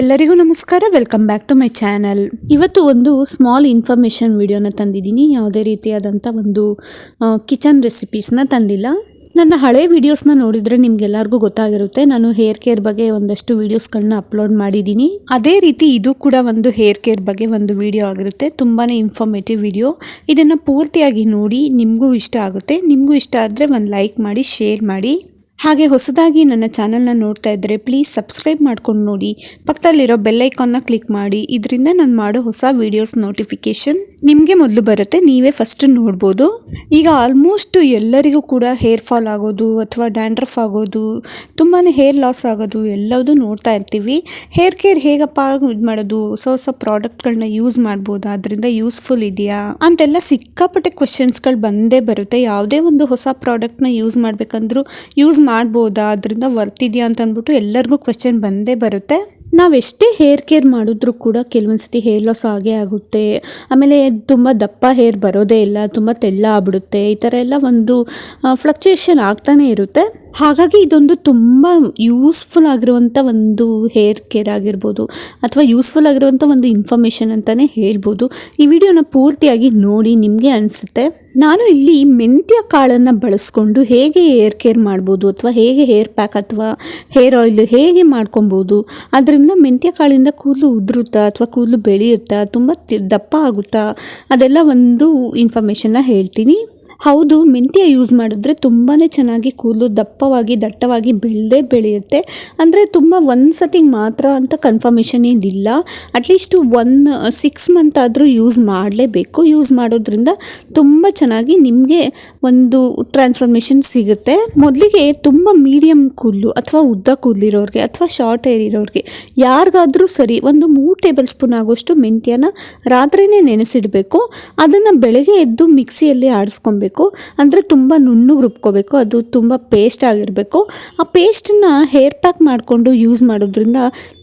ಎಲ್ಲರಿಗೂ ನಮಸ್ಕಾರ welcome back to my channel ಇವತ್ತು ಒಂದು ಸ್ಮಾಲ್ ಇನ್ಫಾರ್ಮೇಷನ್ ವಿಡಿಯೋನ ತಂದಿದ್ದೀನಿ. ಯಾವುದೇ ರೀತಿಯಾದಂಥ ಒಂದು ಕಿಚನ್ ರೆಸಿಪೀಸ್ನ ತಂದಿಲ್ಲ. ನನ್ನ ಹಳೆ ವಿಡಿಯೋಸ್ನ ನೋಡಿದರೆ ನಿಮ್ಗೆಲ್ಲರಿಗೂ ಗೊತ್ತಾಗಿರುತ್ತೆ. ನಾನು ಹೇರ್ ಕೇರ್ ಬಗ್ಗೆ ಒಂದಷ್ಟು ವೀಡಿಯೋಸ್ಗಳನ್ನ ಅಪ್ಲೋಡ್ ಮಾಡಿದ್ದೀನಿ. ಅದೇ ರೀತಿ ಇದು ಕೂಡ ಒಂದು ಹೇರ್ ಕೇರ್ ಬಗ್ಗೆ ಒಂದು ವಿಡಿಯೋ ಆಗಿರುತ್ತೆ. ತುಂಬಾ ಇನ್ಫಾರ್ಮೇಟಿವ್ ವಿಡಿಯೋ ಇದನ್ನು ಪೂರ್ತಿಯಾಗಿ ನೋಡಿ ನಿಮಗೂ ಇಷ್ಟ ಆಗುತ್ತೆ. ನಿಮಗೂ ಇಷ್ಟ ಆದರೆ ಒಂದು ಲೈಕ್ ಮಾಡಿ ಶೇರ್ ಮಾಡಿ. ಹಾಗೆ ಹೊಸದಾಗಿ ನನ್ನ ಚಾನಲ್ನ ನೋಡ್ತಾ ಇದ್ದರೆ ಪ್ಲೀಸ್ ಸಬ್ಸ್ಕ್ರೈಬ್ ಮಾಡ್ಕೊಂಡು ನೋಡಿ. ಪಕ್ಕದಲ್ಲಿರೋ ಬೆಲ್ಲೈಕಾನ್ನ ಕ್ಲಿಕ್ ಮಾಡಿ. ಇದರಿಂದ ನಾನು ಮಾಡೋ ಹೊಸ ವೀಡಿಯೋಸ್ ನೋಟಿಫಿಕೇಷನ್ ನಿಮಗೆ ಮೊದಲು ಬರುತ್ತೆ, ನೀವೇ ಫಸ್ಟ್ ನೋಡ್ಬೋದು. ಈಗ ಆಲ್ಮೋಸ್ಟ್ ಎಲ್ಲರಿಗೂ ಕೂಡ ಹೇರ್ ಫಾಲ್ ಆಗೋದು ಅಥವಾ ಡ್ಯಾಂಡ್ರಫ್ ಆಗೋದು ತುಂಬಾ ಹೇರ್ ಲಾಸ್ ಆಗೋದು ಎಲ್ಲದೂ ನೋಡ್ತಾ ಇರ್ತೀವಿ. ಹೇರ್ ಕೇರ್ ಹೇಗಪ್ಪ ಇದು ಮಾಡೋದು? ಹೊಸ ಹೊಸ ಪ್ರಾಡಕ್ಟ್ಗಳನ್ನ ಯೂಸ್ ಮಾಡ್ಬೋದು, ಅದರಿಂದ ಯೂಸ್ಫುಲ್ ಇದೆಯಾ? ಅಂತೆಲ್ಲ ಸಿಕ್ಕಾಪಟ್ಟೆ ಕ್ವೆಶನ್ಸ್ಗಳು ಬಂದೇ ಬರುತ್ತೆ. ಯಾವುದೇ ಒಂದು ಹೊಸ ಪ್ರಾಡಕ್ಟ್ನ ಯೂಸ್ ಮಾಡಬೇಕಂದ್ರೂ ಯೂಸ್ ಮಾಡ್ಬೋದಾ? ಅದರಿಂದ ವರ್ತ್ ಇದೆಯಾ ಅಂತ ಅಂದ್ಬಿಟ್ಟು ಎಲ್ಲರಿಗೂ ಕ್ವೆಶನ್ ಬಂದೇ ಬರುತ್ತೆ. ನಾವೆಷ್ಟೇ ಹೇರ್ ಕೇರ್ ಮಾಡಿದ್ರೂ ಕೂಡ ಕೆಲವೊಂದು ಸತಿ ಹೇರ್ ಲಾಸ್ ಆಗೇ ಆಗುತ್ತೆ. ಆಮೇಲೆ ತುಂಬ ದಪ್ಪ ಹೇರ್ ಬರೋದೇ ಇಲ್ಲ, ತುಂಬ ತೆಳ್ಳ ಆಗ್ಬಿಡುತ್ತೆ, ಈ ಥರ ಎಲ್ಲ ಒಂದು ಫ್ಲಕ್ಚುಯೇಷನ್ ಆಗ್ತಾನೆ ಇರುತ್ತೆ. ಹಾಗಾಗಿ ಇದೊಂದು ತುಂಬ ಯೂಸ್ಫುಲ್ ಆಗಿರುವಂಥ ಒಂದು ಹೇರ್ ಕೇರ್ ಆಗಿರ್ಬೋದು, ಅಥವಾ ಯೂಸ್ಫುಲ್ ಆಗಿರುವಂಥ ಒಂದು ಇನ್ಫಾರ್ಮೇಷನ್ ಅಂತಲೇ ಹೇಳ್ಬೋದು. ಈ ವಿಡಿಯೋನ ಪೂರ್ತಿಯಾಗಿ ನೋಡಿ ನಿಮಗೆ ಅನಿಸುತ್ತೆ. ನಾನು ಇಲ್ಲಿ ಮೆಂತ್ಯ ಕಾಳನ್ನು ಬಳಸ್ಕೊಂಡು ಹೇಗೆ ಹೇರ್ ಕೇರ್ ಮಾಡ್ಬೋದು, ಅಥವಾ ಹೇಗೆ ಹೇರ್ ಪ್ಯಾಕ್ ಅಥವಾ ಹೇರ್ ಆಯಿಲ್ ಹೇಗೆ ಮಾಡ್ಕೊಬೋದು, ಅದರಿಂದ ಮೆಂತ್ಯ ಕಾಳಿಂದ ಕೂದಲು ಉದುರುತ್ತಾ ಅಥವಾ ಕೂದಲು ಬೆಳೆಯುತ್ತಾ ತುಂಬ ದಪ್ಪ ಆಗುತ್ತಾ ಅದೆಲ್ಲ ಒಂದು ಇನ್ಫಾರ್ಮೇಷನ್ನ ಹೇಳ್ತೀನಿ. ಹೌದು, ಮೆಂತ್ಯ ಯೂಸ್ ಮಾಡಿದ್ರೆ ತುಂಬಾ ಚೆನ್ನಾಗಿ ಕೂದಲು ದಪ್ಪವಾಗಿ, ದಟ್ಟವಾಗಿ ಬೆಳೆದೇ ಬೆಳೆಯುತ್ತೆ. ಅಂದರೆ ತುಂಬ ಒಂದು ಸತಿ ಮಾತ್ರ ಅಂತ ಕನ್ಫರ್ಮೇಷನ್ ಏನಿಲ್ಲ. At least one six month ಆದರೂ ಯೂಸ್ ಮಾಡಲೇಬೇಕು. ಯೂಸ್ ಮಾಡೋದ್ರಿಂದ ತುಂಬ ಚೆನ್ನಾಗಿ ನಿಮಗೆ ಒಂದು ಟ್ರಾನ್ಸ್ಫಾರ್ಮೇಷನ್ ಸಿಗುತ್ತೆ. ಮೊದಲಿಗೆ ತುಂಬ ಮೀಡಿಯಮ್ ಕೂದಲು ಅಥವಾ ಉದ್ದ ಕೂದಲಿರೋರಿಗೆ ಅಥವಾ ಶಾರ್ಟ್ ಹೇರ್ ಇರೋರಿಗೆ ಯಾರಿಗಾದರೂ ಸರಿ ಒಂದು ಮೂರು ಟೇಬಲ್ ಸ್ಪೂನ್ ಆಗೋಷ್ಟು ಮೆಂತ್ಯನ ರಾತ್ರಿನೇ ನೆನೆಸಿಡಬೇಕು. ಅದನ್ನು ಬೆಳಗ್ಗೆ ಎದ್ದು ಮಿಕ್ಸಿಯಲ್ಲಿ ಆಡಿಸ್ಕೊಬೇಕು. ಅಂದರೆ ತುಂಬ ನುಣ್ಣಗೆ ರುಬ್ಕೋಬೇಕು. ಅದು ತುಂಬ ಪೇಸ್ಟ್ ಆಗಿರಬೇಕು. ಆ ಪೇಸ್ಟನ್ನು ಹೇರ್ ಪ್ಯಾಕ್ ಮಾಡಿಕೊಂಡು ಯೂಸ್ ಮಾಡೋದ್ರಿಂದ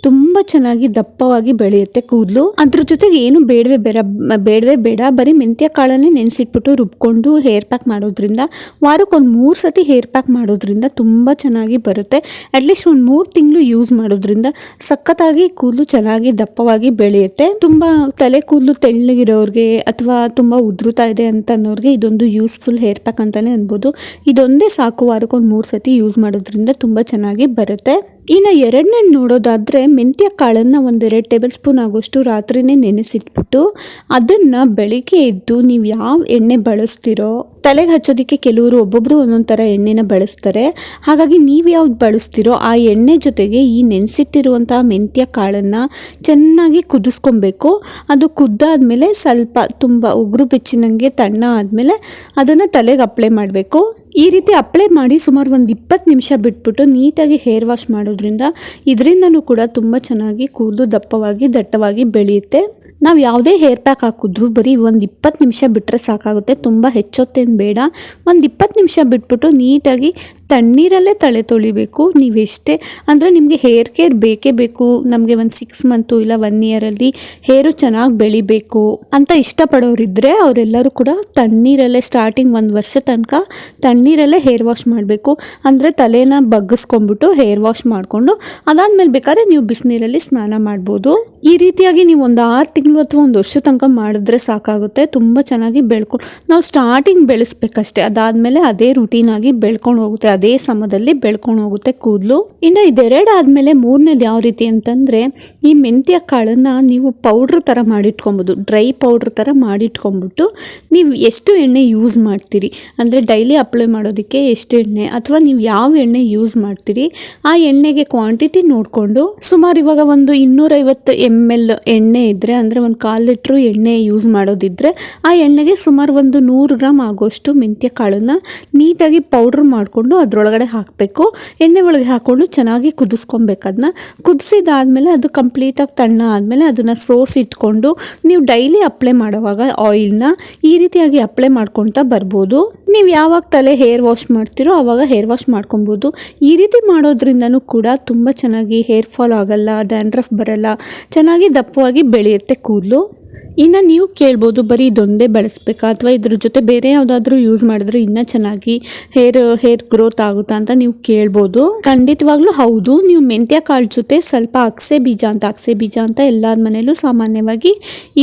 ತುಂಬ ಚೆನ್ನಾಗಿ ದಪ್ಪವಾಗಿ ಬೆಳೆಯುತ್ತೆ ಕೂದಲು. ಅದ್ರ ಜೊತೆಗೆ ಏನು ಬೇಡವೆ ಬೇಡ ಬೇಡವೆ ಬೇಡ, ಬರೀ ಮೆಂತ್ಯ ಕಾಳನ್ನೇ ನೆನೆಸಿಟ್ಬಿಟ್ಟು ರುಬ್ಕೊಂಡು ಹೇರ್ ಪ್ಯಾಕ್ ಮಾಡೋದ್ರಿಂದ ವಾರಕ್ಕೊಂದು ಮೂರು ಸತಿ ಹೇರ್ ಪ್ಯಾಕ್ ಮಾಡೋದ್ರಿಂದ ತುಂಬ ಚೆನ್ನಾಗಿ ಬರುತ್ತೆ. ಅಟ್ಲೀಸ್ಟ್ ಒಂದು ಮೂರು ತಿಂಗಳು ಯೂಸ್ ಮಾಡೋದ್ರಿಂದ ಸಖತ್ತಾಗಿ ಕೂದಲು ಚೆನ್ನಾಗಿ ದಪ್ಪವಾಗಿ ಬೆಳೆಯುತ್ತೆ. ತುಂಬ ತಲೆ ಕೂದಲು ತೆಳ್ಳಗಿರೋರಿಗೆ ಅಥವಾ ತುಂಬ ಉದ್ರುತಾ ಇದೆ ಅಂತ ಅನ್ನೋರಿಗೆ ಇದೊಂದು ಯೂಸ್ಫುಲ್ ಹೇರ್ ಪ್ಯಾಕ್ ಅಂತಾನೆ ಅನ್ಬೋದು. ಇದೊಂದೇ ಸಾಕು ವಾರಕ್ಕೊಂದು ಮೂರು ಸತಿ ಯೂಸ್ ಮಾಡೋದ್ರಿಂದ ತುಂಬ ಚೆನ್ನಾಗಿ ಬರುತ್ತೆ. ಇನ್ನು ಎರಡನೇ ನೋಡೋದಾದರೆ ಮೆಂತ್ಯ ಕಾಳನ್ನು ಒಂದೆರಡು ಟೇಬಲ್ ಸ್ಪೂನ್ ಆಗೋಷ್ಟು ರಾತ್ರಿನೇ ನೆನೆಸಿಟ್ಬಿಟ್ಟು ಅದನ್ನು ಬೆಳಿಗ್ಗೆ ಎದ್ದು ನೀವು ಯಾವ ಎಣ್ಣೆ ಬಳಸ್ತೀರೋ ತಲೆಗೆ ಹಚ್ಚೋದಕ್ಕೆ ಕೆಲವರು ಒಬ್ಬೊಬ್ಬರು ಒಂದೊಂದು ಥರ ಎಣ್ಣೆನ ಬಳಸ್ತಾರೆ. ಹಾಗಾಗಿ ನೀವು ಯಾವ್ದು ಬಳಸ್ತೀರೋ ಆ ಎಣ್ಣೆ ಜೊತೆಗೆ ಈ ನೆನೆಸಿಟ್ಟಿರುವಂಥ ಮೆಂತ್ಯ ಕಾಳನ್ನು ಚೆನ್ನಾಗಿ ಕುದಿಸ್ಕೊಬೇಕು. ಅದು ಕುದ್ದಾದಮೇಲೆ ಸ್ವಲ್ಪ ತುಂಬ ಉಗುರು ಬೆಚ್ಚಿನಂಗೆ ತಣ್ಣ ಆದಮೇಲೆ ಅದನ್ನು ತಲೆಗೆ ಅಪ್ಲೈ ಮಾಡಬೇಕು. ಈ ರೀತಿ ಅಪ್ಲೈ ಮಾಡಿ ಸುಮಾರು ಒಂದು ಇಪ್ಪತ್ತು ನಿಮಿಷ ಬಿಟ್ಬಿಟ್ಟು ನೀಟಾಗಿ ಹೇರ್ ವಾಶ್ ಮಾಡೋದ್ರಿಂದ ಇದರಿಂದನೂ ಕೂಡ ತುಂಬ ಚೆನ್ನಾಗಿ ಕೂದಲು ದಪ್ಪವಾಗಿ ದಟ್ಟವಾಗಿ ಬೆಳೆಯುತ್ತೆ. ನಾವು ಯಾವುದೇ ಹೇರ್ ಪ್ಯಾಕ್ ಹಾಕಿದ್ರು ಬರೀ ಒಂದು ಇಪ್ಪತ್ತು ನಿಮಿಷ ಬಿಟ್ಟರೆ ಸಾಕಾಗುತ್ತೆ. ತುಂಬ ಹೆಚ್ಚೊತ್ತೇನು ಬೇಡ. ಒಂದು ಇಪ್ಪತ್ತು ನಿಮಿಷ ಬಿಟ್ಬಿಟ್ಟು ನೀಟಾಗಿ ತಣ್ಣೀರಲ್ಲೇ ತಲೆ ತೊಳಿಬೇಕು. ನೀವೆಷ್ಟೇ ಅಂದರೆ ನಿಮಗೆ ಹೇರ್ ಕೇರ್ ಬೇಕೇ ಬೇಕು. ನಮಗೆ ಒಂದು ಸಿಕ್ಸ್ ಮಂತು ಇಲ್ಲ ಒನ್ ಇಯರಲ್ಲಿ ಹೇರು ಚೆನ್ನಾಗಿ ಬೆಳಿಬೇಕು ಅಂತ ಇಷ್ಟಪಡೋರಿದ್ದರೆ ಅವರೆಲ್ಲರೂ ಕೂಡ ತಣ್ಣೀರಲ್ಲೇ ಸ್ಟಾರ್ಟಿಂಗ್ ಒಂದು ವರ್ಷ ತನಕ ತಣ್ಣೀರಲ್ಲೇ ಹೇರ್ ವಾಶ್ ಮಾಡಬೇಕು. ಅಂದರೆ ತಲೆನ ಬಗ್ಗಿಸ್ಕೊಂಡ್ಬಿಟ್ಟು ಹೇರ್ ವಾಶ್ ಮಾಡಿಕೊಂಡು ಅದಾದಮೇಲೆ ಬೇಕಾದ್ರೆ ನೀವು ಬಿಸಿನೀರಲ್ಲಿ ಸ್ನಾನ ಮಾಡ್ಬೋದು. ಈ ರೀತಿಯಾಗಿ ನೀವು ಒಂದು ಆರು ತಿಂಗಳು ಅಥವಾ ಒಂದು ವರ್ಷ ತನಕ ಮಾಡಿದ್ರೆ ಸಾಕಾಗುತ್ತೆ. ತುಂಬ ಚೆನ್ನಾಗಿ ಬೆಳ್ಕೊಂಡು ನಾವು ಸ್ಟಾರ್ಟಿಂಗ್ ಬೆಳೆಸ್ಬೇಕಷ್ಟೇ. ಅದಾದಮೇಲೆ ಅದೇ ರುಟೀನಾಗಿ ಬೆಳ್ಕೊಂಡು ಹೋಗುತ್ತೆ. ಅದೇ ಸಮದಲ್ಲಿ ಬೆಳ್ಕೊಂಡು ಹೋಗುತ್ತೆ ಕೂದಲು. ಇನ್ನು ಇದೆರಡು ಆದಮೇಲೆ ಮೂರನೇದು ಯಾವ ರೀತಿ ಅಂತಂದರೆ, ಈ ಮೆಂತ್ಯ ಕಾಳನ್ನು ನೀವು ಪೌಡ್ರ್ ಥರ ಮಾಡಿಟ್ಕೊಬೋದು, ಡ್ರೈ ಪೌಡ್ರ್ ಥರ ಮಾಡಿಟ್ಕೊಂಬಿಟ್ಟು ನೀವು ಎಷ್ಟು ಎಣ್ಣೆ ಯೂಸ್ ಮಾಡ್ತೀರಿ? ಅಂದರೆ ಡೈಲಿ ಅಪ್ಲೈ ಮಾಡೋದಕ್ಕೆ ಎಷ್ಟು ಎಣ್ಣೆ? ಅಥವಾ ನೀವು ಯಾವ ಎಣ್ಣೆ ಯೂಸ್ ಮಾಡ್ತೀರಿ? ಆ ಎಣ್ಣೆಗೆ ಕ್ವಾಂಟಿಟಿ ನೋಡಿಕೊಂಡು. ಸುಮಾರು ಇವಾಗ ಒಂದು ಇನ್ನೂರೈವತ್ತು ಎಂ ಎಲ್ ಎಣ್ಣೆ ಇದ್ದರೆ ಅಂದರೆ ಒಂದು ಕಾಲು ಲೀಟ್ರು ಎಣ್ಣೆ ಯೂಸ್ ಮಾಡೋದಿದ್ದರೆ ಆ ಎಣ್ಣೆಗೆ ಸುಮಾರು ಒಂದು ನೂರು ಗ್ರಾಮ್ ಆಗೋಷ್ಟು ಮೆಂತ್ಯ ಕಾಳನ್ನು ನೀಟಾಗಿ ಪೌಡ್ರ್ ಮಾಡಿಕೊಂಡು ಅದರೊಳಗಡೆ ಹಾಕಬೇಕು. ಎಣ್ಣೆ ಒಳಗೆ ಹಾಕ್ಕೊಂಡು ಚೆನ್ನಾಗಿ ಕುದಿಸ್ಕೊಬೇಕು ಅದನ್ನ ಕುದಿಸಿದಾದ್ಮೇಲೆ ಅದು ಕಂಪ್ಲೀಟಾಗಿ ತಣ್ಣ ಆದಮೇಲೆ ಅದನ್ನು ಸೋಸಿ ಇಟ್ಕೊಂಡು ನೀವು ಡೈಲಿ ಅಪ್ಲೈ ಮಾಡುವಾಗ ಆಯಿಲ್ನ ಈ ರೀತಿಯಾಗಿ ಅಪ್ಲೈ ಮಾಡ್ಕೊಳ್ತಾ ಬರ್ಬೋದು. ನೀವು ಯಾವಾಗ ತಲೆ ಹೇರ್ ವಾಶ್ ಮಾಡ್ತೀರೋ ಆವಾಗ ಹೇರ್ ವಾಶ್ ಮಾಡ್ಕೊಬೋದು. ಈ ರೀತಿ ಮಾಡೋದ್ರಿಂದನೂ ಕೂಡ ತುಂಬ ಚೆನ್ನಾಗಿ ಹೇರ್ ಫಾಲ್ ಆಗಲ್ಲ ಡ್ಯಾಂಡ್ರಫ್ ಬರಲ್ಲ, ಚೆನ್ನಾಗಿ ದಪ್ಪವಾಗಿ ಬೆಳೆಯುತ್ತೆ ಕೂದಲು. ಇನ್ನು ನೀವು ಕೇಳ್ಬೋದು, ಬರೀ ಇದೊಂದೇ ಬಳಸಬೇಕಾ? ಅಥವಾ ಇದ್ರ ಜೊತೆ ಬೇರೆ ಯಾವುದಾದ್ರೂ ಯೂಸ್ ಮಾಡಿದ್ರೆ ಇನ್ನೂ ಚೆನ್ನಾಗಿ ಹೇರ್ ಹೇರ್ ಗ್ರೋತ್ ಆಗುತ್ತಾ ಅಂತ ನೀವು ಕೇಳ್ಬೋದು. ಖಂಡಿತವಾಗ್ಲೂ ಹೌದು, ನೀವು ಮೆಂತ್ಯ ಕಾಳು ಜೊತೆ ಸ್ವಲ್ಪ ಅಕ್ಸೆ ಬೀಜ ಅಂತ, ಅಕ್ಸೆ ಬೀಜ ಅಂತ ಎಲ್ಲರ ಮನೇಲೂ ಸಾಮಾನ್ಯವಾಗಿ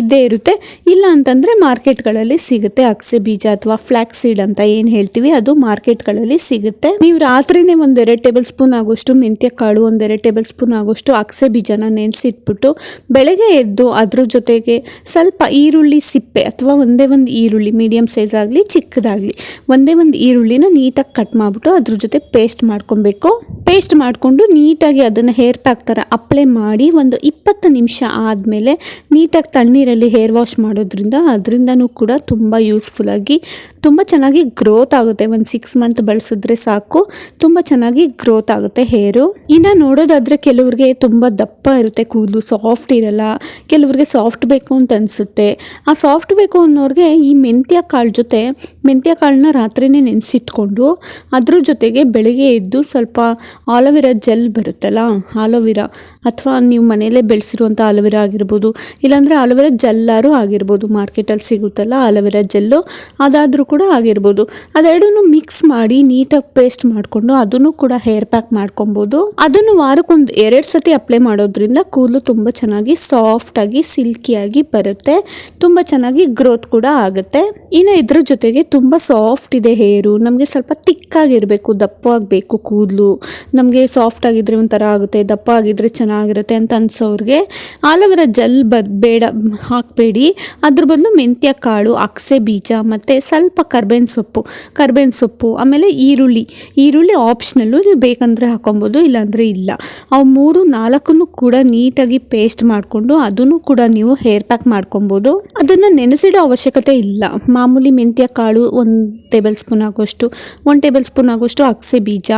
ಇದ್ದೇ ಇರುತ್ತೆ. ಇಲ್ಲ ಅಂತಂದರೆ ಮಾರ್ಕೆಟ್ಗಳಲ್ಲಿ ಸಿಗುತ್ತೆ ಅಕ್ಸೆ ಬೀಜ ಅಥವಾ ಫ್ಲ್ಯಾಕ್ ಸೀಡ್ ಅಂತ ಏನು ಹೇಳ್ತೀವಿ, ಅದು ಮಾರ್ಕೆಟ್ಗಳಲ್ಲಿ ಸಿಗುತ್ತೆ. ನೀವು ರಾತ್ರಿನೇ ಒಂದೆರಡು ಟೇಬಲ್ ಸ್ಪೂನ್ ಆಗೋಷ್ಟು ಮೆಂತ್ಯ ಕಾಳು ಒಂದೆರಡು ಟೇಬಲ್ ಸ್ಪೂನ್ ಆಗೋಷ್ಟು ಅಕ್ಸೆ ಬೀಜನ ನೆನೆಸಿಟ್ಬಿಟ್ಟು ಬೆಳಗ್ಗೆ ಎದ್ದು ಅದ್ರ ಜೊತೆಗೆ ಸ್ವಲ್ಪ ಈರುಳ್ಳಿ ಸಿಪ್ಪೆ ಅಥವಾ ಒಂದೇ ಒಂದು ಈರುಳ್ಳಿ ಮೀಡಿಯಮ್ ಸೈಜ್ ಆಗಲಿ, ಚಿಕ್ಕದಾಗಲಿ, ಒಂದೇ ಒಂದು ಈರುಳ್ಳಿನ ನೀಟಾಗಿ ಕಟ್ ಮಾಡಿಬಿಟ್ಟು ಅದ್ರ ಜೊತೆ ಪೇಸ್ಟ್ ಮಾಡ್ಕೊಬೇಕು. ಪೇಸ್ಟ್ ಮಾಡಿಕೊಂಡು ನೀಟಾಗಿ ಅದನ್ನು ಹೇರ್ ಪ್ಯಾಕ್ ಥರ ಅಪ್ಲೈ ಮಾಡಿ ಒಂದು ಇಪ್ಪತ್ತು ನಿಮಿಷ ಆದಮೇಲೆ ನೀಟಾಗಿ ತಣ್ಣೀರಲ್ಲಿ ಹೇರ್ ವಾಶ್ ಮಾಡೋದ್ರಿಂದ ಅದರಿಂದನೂ ಕೂಡ ತುಂಬ ಯೂಸ್ಫುಲ್ಲಾಗಿ ತುಂಬ ಚೆನ್ನಾಗಿ ಗ್ರೋತ್ ಆಗುತ್ತೆ. ಒಂದು ಸಿಕ್ಸ್ ಮಂತ್ ಬಳಸಿದ್ರೆ ಸಾಕು, ತುಂಬ ಚೆನ್ನಾಗಿ ಗ್ರೋತ್ ಆಗುತ್ತೆ ಹೇರು ಇನ್ನು ನೋಡೋದಾದರೆ ಕೆಲವ್ರಿಗೆ ತುಂಬ ದಪ್ಪ ಇರುತ್ತೆ, ಕೂದಲು ಸಾಫ್ಟ್ ಇರಲ್ಲ, ಕೆಲವ್ರಿಗೆ ಸಾಫ್ಟ್ ಬೇಕು ಅಂತ ಅನಿಸುತ್ತೆ ಆ ಸಾಫ್ಟ್ ಬೇಕು ಅನ್ನೋರಿಗೆ ಈ ಮೆಂತ್ಯ ಕಾಳು ಜೊತೆ, ಮೆಂತ್ಯ ಕಾಳನ್ನ ರಾತ್ರಿನೇ ನೆನೆಸಿಟ್ಕೊಂಡು ಅದ್ರ ಜೊತೆಗೆ ಬೆಳಗ್ಗೆ ಎದ್ದು ಸ್ವಲ್ಪ ಆಲೋವೆರಾ ಜೆಲ್ ಬರುತ್ತಲ್ಲ, ಆಲೋವೆರಾ ಅಥವಾ ನೀವು ಮನೆಯಲ್ಲೇ ಬೆಳೆಸಿರುವಂಥ ಆಲೋವೆರಾ ಆಗಿರ್ಬೋದು, ಇಲ್ಲಾಂದರೆ ಆಲೋವೆರಾ ಜೆಲ್ಲಾರು ಆಗಿರ್ಬೋದು ಮಾರ್ಕೆಟಲ್ಲಿ ಸಿಗುತ್ತಲ್ಲ ಆಲೋವೆರಾ ಜೆಲ್ಲು ಅದಾದರೂ ಕೂಡ ಆಗಿರ್ಬೋದು. ಅದೆರಡನ್ನೂ ಮಿಕ್ಸ್ ಮಾಡಿ ನೀಟಾಗಿ ಪೇಸ್ಟ್ ಮಾಡಿಕೊಂಡು ಅದನ್ನು ಕೂಡ ಹೇರ್ ಪ್ಯಾಕ್ ಮಾಡ್ಕೊಬೋದು. ಅದನ್ನು ವಾರಕ್ಕೊಂದು ಎರಡು ಸತಿ ಅಪ್ಲೈ ಮಾಡೋದ್ರಿಂದ ಕೂದಲು ತುಂಬ ಚೆನ್ನಾಗಿ ಸಾಫ್ಟಾಗಿ ಸಿಲ್ಕಿಯಾಗಿ ಬರುತ್ತೆ. ತುಂಬ ಚೆನ್ನಾಗಿ ಗ್ರೋತ್ ಕೂಡ ಆಗುತ್ತೆ. ಇನ್ನು ಇದ್ರ ಜೊತೆಗೆ ತುಂಬ ಸಾಫ್ಟ್ ಇದೆ ಹೇರು. ನಮಗೆ ಸ್ವಲ್ಪ ತಿಕ್ಕಾಗಿರಬೇಕು ದಪ್ಪವಾಗಬೇಕು ಕೂದಲು. ನಮಗೆ ಸಾಫ್ಟ್ ಆಗಿದ್ರೆ ಒಂಥರ ಆಗುತ್ತೆ, ದಪ್ಪ ಆಗಿದ್ರೆ ಚೆನ್ನಾಗಿರುತ್ತೆ ಅಂತ ಅನ್ಸೋರಿಗೆ ಆಲೋವೆರಾ ಜೆಲ್ ಬದ್ ಬೇಡ, ಹಾಕಬೇಡಿ. ಅದ್ರ ಬದಲು ಮೆಂತ್ಯ, ಕಾಳು, ಅಕ್ಸೆ, ಬೀಜ ಮತ್ತು ಸ್ವಲ್ಪ ಕರ್ಬೇವಿನ ಸೊಪ್ಪು. ಕರ್ಬೇವಿನ ಸೊಪ್ಪು, ಆಮೇಲೆ ಈರುಳ್ಳಿ. ಈರುಳ್ಳಿ ಆಪ್ಷನಲ್ಲು ನೀವು ಬೇಕಂದರೆ ಹಾಕೊಬೋದು, ಇಲ್ಲಾಂದರೆ ಇಲ್ಲ. ಅವು ಮೂರು ನಾಲ್ಕನ್ನು ಕೂಡ ನೀಟಾಗಿ ಪೇಸ್ಟ್ ಮಾಡಿಕೊಂಡು ಅದನ್ನು ಕೂಡ ನೀವು ಹೇರ್ ಪ್ಯಾಕ್ ಮಾಡ್ಕೊಬೋದು. ಅದನ್ನು ನೆನೆಸಿಡೋ ಅವಶ್ಯಕತೆ ಇಲ್ಲ. ಮಾಮೂಲಿ ಮೆಂತ್ಯ ಕಾಳು ಒಂದು ಟೇಬಲ್ ಸ್ಪೂನ್ ಆಗೋಷ್ಟು, ಒಂದು ಟೇಬಲ್ ಸ್ಪೂನ್ ಆಗೋಷ್ಟು ಅಗಸೆ ಬೀಜ,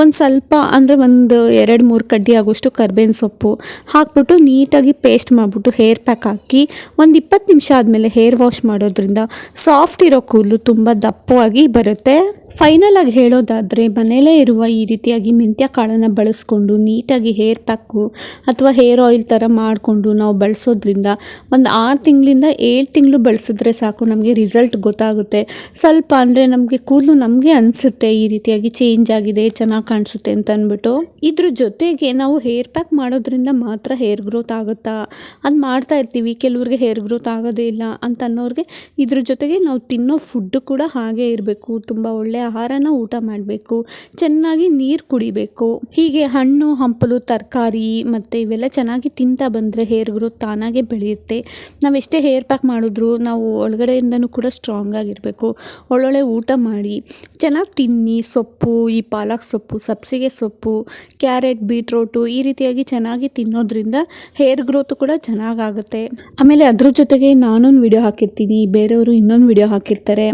ಒಂದು ಸ್ವಲ್ಪ ಅಂದರೆ ಒಂದು ಎರಡು ಮೂರು ಕಡ್ಡಿ ಆಗೋಷ್ಟು ಕರ್ಬೇವಿನ ಸೊಪ್ಪು ಹಾಕ್ಬಿಟ್ಟು ನೀಟಾಗಿ ಪೇಸ್ಟ್ ಮಾಡಿಬಿಟ್ಟು ಹೇರ್ ಪ್ಯಾಕ್ ಹಾಕಿ ಒಂದು ಇಪ್ಪತ್ತು ನಿಮಿಷ ಆದಮೇಲೆ ಹೇರ್ ವಾಶ್ ಮಾಡೋದ್ರಿಂದ ಸಾಫ್ಟ್ ಇರೋ ಕೂದಲು ತುಂಬ ದಪ್ಪವಾಗಿ ಬರುತ್ತೆ. ಫೈನಲ್ ಆಗಿ ಹೇಳೋದಾದರೆ ಮನೆಯಲ್ಲೇ ಇರುವ ಈ ರೀತಿಯಾಗಿ ಮೆಂತ್ಯ ಕಾಳನ್ನು ಬಳಸ್ಕೊಂಡು ನೀಟಾಗಿ ಹೇರ್ ಪ್ಯಾಕು ಅಥವಾ ಹೇರ್ ಆಯಿಲ್ ಥರ ಮಾಡಿಕೊಂಡು ನಾವು ಬಳಸೋದ್ರಿಂದ ಒಂದು ಆರು ತಿಂಗಳಿಂದ ಏಳು ತಿಂಗಳು ಬಳಸಿದ್ರೆ ಸಾಕು, ನಮಗೆ ರಿಸಲ್ಟ್ ಗೊತ್ತಾಗುತ್ತೆ. ಸ್ವಲ್ಪ ಅಂದರೆ ನಮಗೆ ಕೂದಲು ನಮಗೆ ಅನಿಸುತ್ತೆ ಈ ರೀತಿಯಾಗಿ ಚೇಂಜ್ ಆಗಿದೆ, ಚೆನ್ನಾಗಿ ಕಾಣಿಸುತ್ತೆ ಅಂತ ಅಂದ್ಬಿಟ್ಟು ಇದ್ರ ಜೊತೆಗೆ ನಾವು ಹೇರ್ ಪ್ಯಾಕ್ ಮಾಡೋದ್ರಿಂದ ಮಾತ್ರ ಹೇರ್ ಗ್ರೋತ್ ಆಗುತ್ತಾ? ಅದು ಮಾಡ್ತಾ ಇರ್ತೀವಿ, ಕೆಲವ್ರಿಗೆ ಹೇರ್ ಗ್ರೋತ್ ಆಗೋದೇ ಇಲ್ಲ ಅಂತ ಅನ್ನೋರಿಗೆ ಇದ್ರ ಜೊತೆಗೆ ನಾವು ತಿನ್ನೋ ಫುಡ್ ಕೂಡ ಹಾಗೆ ಇರಬೇಕು. ತುಂಬ ಒಳ್ಳೆ ಆಹಾರನ ಊಟ ಮಾಡಬೇಕು, ಚೆನ್ನಾಗಿ ನೀರು ಕುಡಿಬೇಕು. ಹೀಗೆ ಹಣ್ಣು, ಹಂಪಲು, ತರಕಾರಿ ಮತ್ತು ಇವೆಲ್ಲ ಚೆನ್ನಾಗಿ ತಿಂತಾ ಬಂದರೆ ಹೇರ್ ಗ್ರೋತ್ ತಾನಾಗೆ ಬೆಳೆಯುತ್ತೆ. ನಾವು ಎಷ್ಟೇ ಹೇರ್ ಪ್ಯಾಕ್ ಮಾಡಿದ್ರು ನಾವು ಒಳಗಡೆಯಿಂದನೂ ಕೂಡ ಸ್ಟ್ರಾಂಗ್ ಆಗಿರಬೇಕು. ಒಳ್ಳೊಳ್ಳೆ ಊಟ ಮಾಡಿ, ಚೆನ್ನಾಗಿ ತಿನ್ನಿ, ಸೊಪ್ಪು, ಈ ಪಾಲಕ್ ಸೊಪ್ಪು, ಸಬ್ಸಿಗೆ ಸೊಪ್ಪು, ಕ್ಯಾರೆಟ್, ಬೀಟ್ರೋಟು ಈ ರೀತಿಯಾಗಿ ಚೆನ್ನಾಗಿ ತಿನ್ನೋದ್ರಿಂದ ಹೇರ್ ಗ್ರೋತ್ ಕೂಡ ಚೆನ್ನಾಗಾಗುತ್ತೆ. ಆಮೇಲೆ ಅದ್ರ ಜೊತೆಗೆ ನಾನೊಂದು ವಿಡಿಯೋ ಹಾಕಿರ್ತೀನಿ, ಬೇರೆಯವರು ಇನ್ನೊಂದು ವಿಡಿಯೋ ಹಾಕಿರ್ತಾರೆ.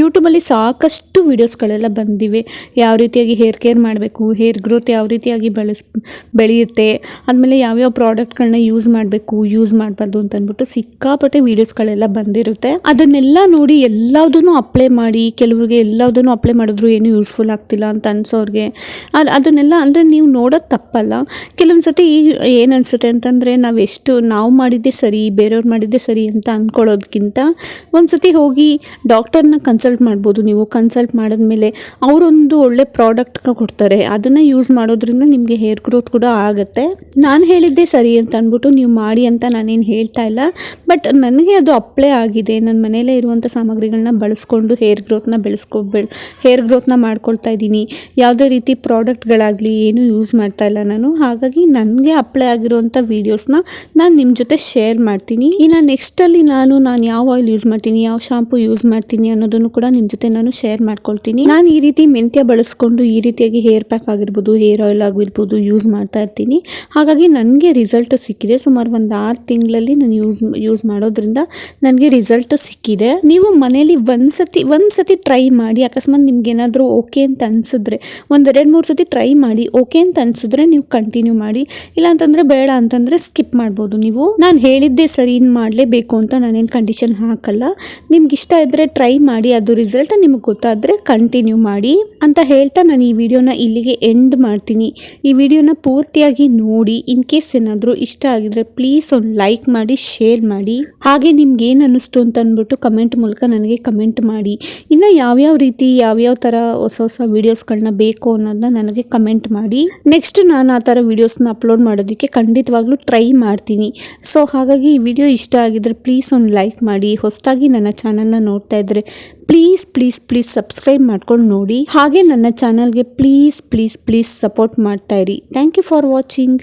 ಯೂಟ್ಯೂಬಲ್ಲಿ ಸಾಕಷ್ಟು ವಿಡಿಯೋಸ್ಗಳೆಲ್ಲ ಬಂದಿವೆ. ಯಾವ ರೀತಿಯಾಗಿ ಹೇರ್ ಕೇರ್ ಮಾಡಬೇಕು ಹೇರ್ ಗ್ರೋತ್ ಯಾವ ರೀತಿಯಾಗಿ ಬೆಳೆಸ್, ಬೆಳೆಯುತ್ತೆ ಆದಮೇಲೆ ಯಾವ್ಯಾವ ಪ್ರಾಡಕ್ಟ್ಗಳನ್ನ ಯೂಸ್ ಮಾಡಬೇಕು ಯೂಸ್ ಮಾಡಬಾರ್ದು ಅಂತ ಅಂದ್ಬಿಟ್ಟು ಸಿಕ್ಕಾಪಟ್ಟೆ ವೀಡಿಯೋಸ್ಗಳೆಲ್ಲ ಬಂದಿರುತ್ತೆ. ಅದನ್ನೆಲ್ಲ ನೋಡಿ ಎಲ್ಲದನ್ನು ಅಪ್ಲೈ ಮಾಡಿ, ಕೆಲವ್ರಿಗೆ ಎಲ್ಲದನ್ನು ಅಪ್ಲೈ ಮಾಡಿದ್ರು ಏನು ಯೂಸ್ಫುಲ್ ಆಗ್ತಿಲ್ಲ ಅಂತ ಅನ್ಸೋರಿಗೆ. ಅದು ಅದನ್ನೆಲ್ಲ ಅಂದರೆ ನೀವು ನೋಡೋದು ತಪ್ಪಲ್ಲ. ಕೆಲವೊಂದು ಸತಿ ಏನು ಅನಿಸುತ್ತೆ ಅಂತಂದರೆ ನಾವು ಎಷ್ಟು ನಾವು ಮಾಡಿದ್ದೆ ಸರಿ, ಬೇರೆಯವ್ರು ಮಾಡಿದ್ದೆ ಸರಿ ಅಂತ ಅಂದ್ಕೊಳ್ಳೋದಕ್ಕಿಂತ ಒಂದು ಸತಿ ಹೋಗಿ ಡಾಕ್ಟರ್ನ ಕನ್ಸಲ್ಟ್ ಮಾಡ್ಬೋದು. ನೀವು ಕನ್ಸಲ್ಟ್ ಮಾಡಿದ್ಮೇಲೆ ಅವರೊಂದು ಒಳ್ಳೆ ಪ್ರಾಡಕ್ಟ್ ಕೊಡ್ತಾರೆ. ಅದನ್ನು ಯೂಸ್ ಮಾಡೋದ್ರಿಂದ ನಿಮಗೆ ಹೇರ್ ಗ್ರೋತ್ ಕೂಡ ಆಗುತ್ತೆ. ನಾನು ಹೇಳಿದ್ದೆ ಸರಿ ಅಂತ ಅಂದ್ಬಿಟ್ಟು ನೀವು ಮಾಡಿ ಅಂತ ನಾನೇನು ಹೇಳ್ತಾ ಇಲ್ಲ. ಬಟ್ ನನಗೆ ಅದು ಅಪ್ಲೈ ಆಗಿದೆ. ನನ್ನ ಮನೆಯಲ್ಲೇ ಇರುವಂಥ ಸಾಮಗ್ರಿಗಳನ್ನ ಬಳಸ್ಕೊಂಡು ಹೇರ್ ಗ್ರೋತ್ನ ಬೆಳೆಸ್ಕೊ ಬೆಳ್ ಹೇರ್ ಗ್ರೋತ್ನ ಮಾಡ್ಕೊಳ್ತಾ ಇದ್ದೀನಿ. ಯಾವುದೇ ರೀತಿ ಪ್ರಾಡಕ್ಟ್ಗಳಾಗಲಿ ಏನೂ ಯೂಸ್ ಮಾಡ್ತಾ ಇಲ್ಲ ನಾನು. ಹಾಗಾಗಿ ನನಗೆ ಅಪ್ಲೈ ಆಗಿರುವಂಥ ವೀಡಿಯೋಸ್ನ ನಾನು ನಿಮ್ಮ ಜೊತೆ ಶೇರ್ ಮಾಡ್ತೀನಿ. ಇನ್ನು ನೆಕ್ಸ್ಟಲ್ಲಿ ನಾನು ನಾನು ಯಾವ ಆಯಿಲ್ ಯೂಸ್ ಮಾಡ್ತೀನಿ, ಯಾವ ಶಾಂಪು ಯೂಸ್ ಮಾಡ್ತೀನಿ ಅನ್ನೋದನ್ನು ಕೂಡ ನಿಮ್ಮ ಜೊತೆ ನಾನು ಶೇರ್ ಮಾಡ್ಕೊಳ್ತೀನಿ. ನಾನು ಈ ರೀತಿ ಮೆಂತ್ಯ ಬಳಸ್ಕೊಂಡು ಈ ರೀತಿಯಾಗಿ ಹೇರ್ ಪ್ಯಾಕ್ ಆಗಿರ್ಬೋದು, ಹೇರ್ ಆಯಿಲ್ ಆಗಿರ್ಬೋದು ಯೂಸ್ ಮಾಡ್ತಾ ಇರ್ತೀನಿ. ಹಾಗಾಗಿ ನನಗೆ ರಿಸಲ್ಟ್ ಸಿಕ್ಕಿದೆ. ಸುಮಾರು ಒಂದು ಆರು ತಿಂಗಳಲ್ಲಿ ನಾನು ಯೂಸ್ ಯೂಸ್ ಮಾಡೋದ್ರಿಂದ ನನಗೆ ರಿಸಲ್ಟ್ ಸಿಕ್ಕಿದೆ. ನೀವು ಮನೇಲಿ ಒಂದು ಸತಿ ಒಂದು ಸತಿ ಟ್ರೈ ಮಾಡಿ, ಅಕಸ್ಮಾತ್ ನಿಮ್ಗೆ ಏನಾದರೂ ಓಕೆ ಅಂತ ಅನಿಸಿದ್ರೆ, ಒಂದು ಎರಡು, ಮೂರು ಸತಿ ಟ್ರೈ ಮಾಡಿ ಓಕೆ ಅಂತ ಅನಿಸಿದ್ರೆ ನೀವು ಕಂಟಿನ್ಯೂ ಮಾಡಿ. ಇಲ್ಲ ಅಂತಂದರೆ ಬೇಡ ಅಂತಂದರೆ ಸ್ಕಿಪ್ ಮಾಡ್ಬೋದು ನೀವು. ನಾನು ಹೇಳಿದ್ದೆ ಸರಿ ಮಾಡಲೇಬೇಕು ಅಂತ ನಾನೇನು ಕಂಡೀಷನ್ ಹಾಕಲ್ಲ. ನಿಮ್ಗೆ ಇಷ್ಟ ಇದ್ದರೆ ಟ್ರೈ ಮಾಡಿ, ಅದು ರಿಸಲ್ಟ್ ನಿಮಗೆ ಗೊತ್ತಾದರೆ ಕಂಟಿನ್ಯೂ ಮಾಡಿ. ಅಂತ ಹೇಳ್ತಾ ನಾನು ಈ ವಿಡಿಯೋನ ಇಲ್ಲಿಗೆ ಎಂಡ್ ಮಾಡ್ತೀನಿ. ಈ ವಿಡಿಯೋನ ಪೂರ್ತಿಯಾಗಿ ನೋಡಿ. ಇನ್ ಕೇಸ್ ಏನಾದರೂ ಇಷ್ಟ ಆಗಿದ್ರೆ ಪ್ಲೀಸ್ ಒಂದು ಲೈಕ್ ಮಾಡಿ ಶೇರ್ ಮಾಡಿ. ಹಾಗೆ ನಿಮ್ಗೆ ಏನು ಅನ್ನಿಸ್ತು ಅಂತ ಅಂದ್ಬಿಟ್ಟು ಕಮೆಂಟ್ ಮೂಲಕ ನನಗೆ ಕಮೆಂಟ್ ಮಾಡಿ. ಇನ್ನು ಯಾವ್ಯಾವ ರೀತಿ, ಯಾವ್ಯಾವ ಥರ ಹೊಸ ಹೊಸ ವೀಡಿಯೋಸ್ಗಳನ್ನ ಬೇಕು ಅನ್ನೋದನ್ನ ನನಗೆ ಕಮೆಂಟ್ ಮಾಡಿ. ನೆಕ್ಸ್ಟ್ ನಾನು ಆ ಥರ ವೀಡಿಯೋಸ್ನ ಅಪ್ಲೋಡ್ ಮಾಡೋದಕ್ಕೆ ಖಂಡಿತವಾಗ್ಲೂ ಟ್ರೈ ಮಾಡ್ತೀನಿ. ಸೊ ಹಾಗಾಗಿ ಈ ವಿಡಿಯೋ ಇಷ್ಟ ಆಗಿದ್ರೆ ಪ್ಲೀಸ್ ಒಂದು ಲೈಕ್ ಮಾಡಿ. ಹೊಸದಾಗಿ ನನ್ನ ಚಾನಲ್ನ ನೋಡ್ತಾ ಇದ್ದರೆ ಪ್ಲೀಸ್ ಪ್ಲೀಸ್ ಪ್ಲೀಸ್ ಸಬ್ಸ್ಕ್ರೈಬ್ ಮಾಡ್ಕೊಂಡು ನೋಡಿ. ಹಾಗೆ ನನ್ನ ಚಾನಲ್ಗೆ ಪ್ಲೀಸ್ ಪ್ಲೀಸ್ ಪ್ಲೀಸ್ ಸಪೋರ್ಟ್ ಮಾಡ್ತಾ ಇರಿ. Thank you for watching